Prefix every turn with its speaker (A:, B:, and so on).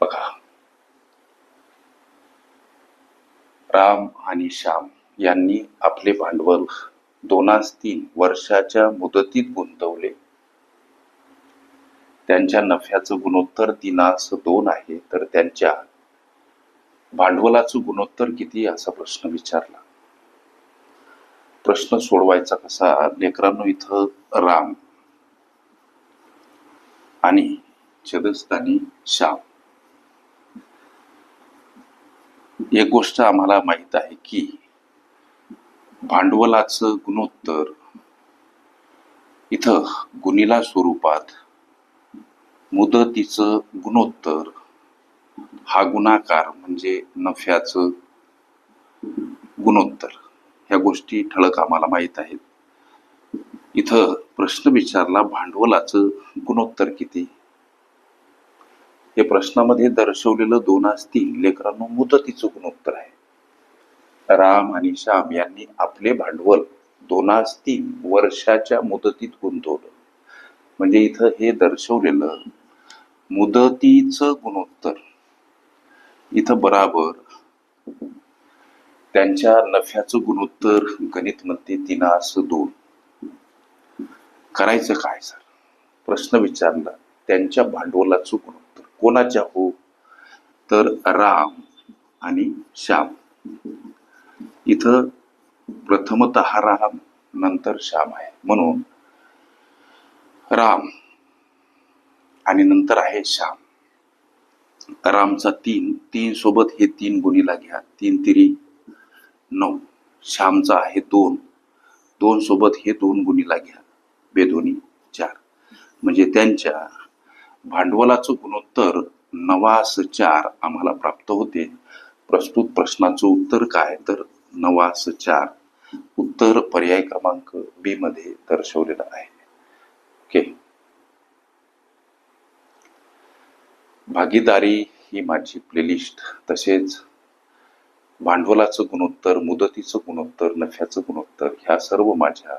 A: बघा. राम आणि श्याम यांनी आपले भांडवल दोनास तीन वर्षाच्या मुदतीत गुंतवले. त्यांच्या नफ्याचं गुणोत्तर तीनास दोन आहे तर त्यांच्या भांडवलाचं गुणोत्तर किती असा प्रश्न विचारला. प्रश्न सोडवायचा कसा? लेकरांनो इथं राम आणि छदस्थानी श्याम. एक गोष्ट आम्हाला माहीत आहे की भांडवलाचं गुणोत्तर इथं गुणिला स्वरूपात मुदतीचं गुणोत्तर हा गुणाकार म्हणजे नफ्याचं गुणोत्तर. ह्या गोष्टी ठळक आम्हाला माहीत आहेत. इथं प्रश्न विचारला भांडवलाचं गुणोत्तर किती? हे प्रश्नामध्ये दर्शवलेलं दोन असतील लेकरांनो मुदतीचं गुणोत्तर आहे. राम आणि श्याम यांनी आपले भांडवल दोनास्ती तीन वर्षाच्या मुदतीत गुंतवलं. म्हणजे इथं हे दर्शवलेलं मुदतीचं गुणोत्तर. इथं बराबर त्यांच्या नफ्याचं गुणोत्तर गणित मध्ये तिनास दोन. करायचं काय सर? प्रश्न विचारला त्यांच्या भांडवलाचं गुणोत्तर. कोणाच्या हो? तर राम आणि श्याम. इथं प्रथमतः राम नंतर श्याम आहे. म्हणून राम आणि नंतर आहे श्याम. रामचा तीन तीन सोबत हे तीन गुणीला घ्या. तीन तिरी नऊ. श्यामचा आहे दोन. दोन सोबत हे दोन गुणीला घ्या. बेदोनी चार. म्हणजे त्यांच्या भांडवलाचं गुणोत्तर नवास चार आम्हाला प्राप्त होते. प्रस्तुत प्रश्नाचं उत्तर काय? तर नवास चार. उत्तर पर्याय क्रमांक बी मध्ये दर्शवलेलं आहे. ओके. भागीदारी ही माझी प्लेलिस्ट. तसेच भांडवलाचं गुणोत्तर मुदतीचं गुणोत्तर नफ्याचं गुणोत्तर ह्या सर्व माझ्या